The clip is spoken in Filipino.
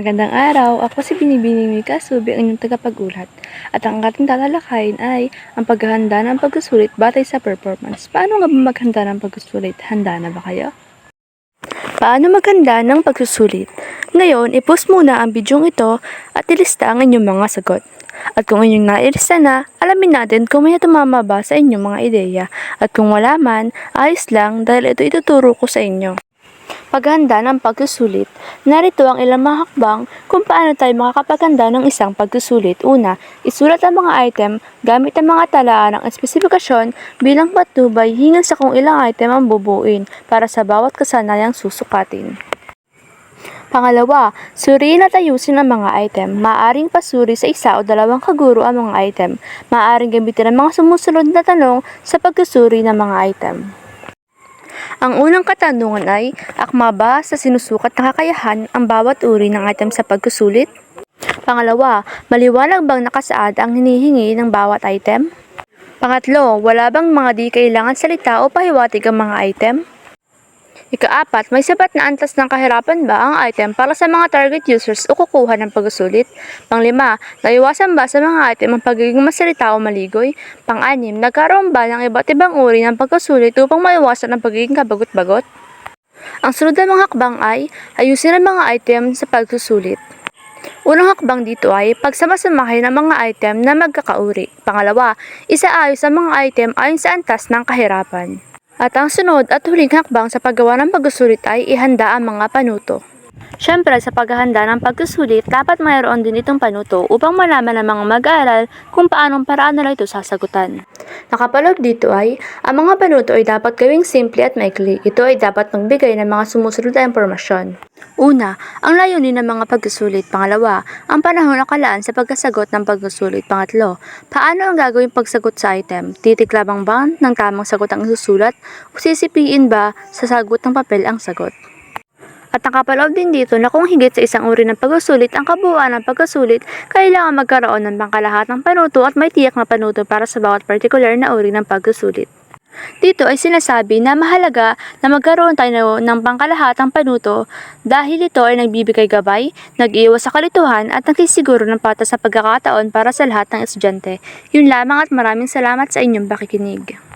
Magandang araw, ako si Binibining Mika Subi, ang inyong tagapag-ulat. At ang ating tatalakayin ay ang paghahanda ng pagsusulit batay sa performance. Paano nga ba maghanda ng pagsusulit? Handa na ba kayo? Paano maghanda ng pagsusulit? Ngayon, i-post muna ang bidyong ito at ilista ang inyong mga sagot. At kung inyong nailista na, alamin natin kung may tumama ba sa inyong mga ideya. At kung wala man, ayos lang dahil ito ituturo ko sa inyo. Paghanda ng pagsusulit. Narito ang ilang mga hakbang kung paano tayo makakapaghanda ng isang pagsusulit. Una, isulat ang mga item gamit ang mga talaan ng espesifikasyon bilang patnubay hingan sa kung ilang item ang bubuin para sa bawat kasanayang susukatin. Pangalawa, suriin at ayusin ang mga item. Maaring pasuri sa isa o dalawang kaguro ang mga item. Maaring gamitin ang mga sumusunod na tanong sa pagsusuri ng mga item. Ang unang katanungan ay, akma ba sa sinusukat na kakayahan ang bawat uri ng item sa pagkusulit? Pangalawa, maliwanag bang nakasaad ang hinihingi ng bawat item? Pangatlo, wala bang mga di kailangan salita o pahiwatig ang mga item? Ikaapat, may sapat na antas ng kahirapan ba ang item para sa mga target users o kukuha ng pagsusulit? Panglima, naiwasan ba sa mga item ang pagiging masalita o maligoy? Pang-anim, nagkaroon ba ng iba't ibang uri ng pagsusulit upang maiwasan ang pagiging kabagot-bagot? Ang sunod na mga hakbang ay, ayusin ang mga item sa pagsusulit. Unang hakbang dito ay pagsamasamahin ang mga item na magkakauri. Pangalawa, isaayos ang mga item ayon sa antas ng kahirapan. At ang sunod at huling hakbang sa paggawa ng pagsusulit ay ihanda ang mga panuto. Siyempre, sa paghahanda ng pagsusulit, dapat mayroon din itong panuto upang malaman ng mga mag-aaral kung paanong paraan nila ito sasagutan. Nakapaloob dito ay, ang mga panuto ay dapat gawing simple at maikli. Ito ay dapat magbigay ng mga sumusunod na impormasyon. Una, ang layunin ng mga pagsusulit. Pangalawa, ang panahon na kalaan sa pagkasagot ng pagsusulit. Pangatlo, paano ang gagawing pagsagot sa item? Titiklabang ba ng tamang sagot ang isusulat o sisipiin ba sa sagot ng papel ang sagot? At nakapaloob din dito na kung higit sa isang uri ng pagsusulit ang kabuuan ng pagsusulit, kailangan magkaroon ng pangkalahatang panuto at may tiyak na panuto para sa bawat particular na uri ng pagsusulit. Dito ay sinasabi na mahalaga na magkaroon tayo ng pangkalahatang panuto dahil ito ay nagbibigay gabay, nag-iwas sa kalituhan at nagsisiguro ng patas sa pagkakataon para sa lahat ng estudyante. Yun lamang at maraming salamat sa inyong pakikinig.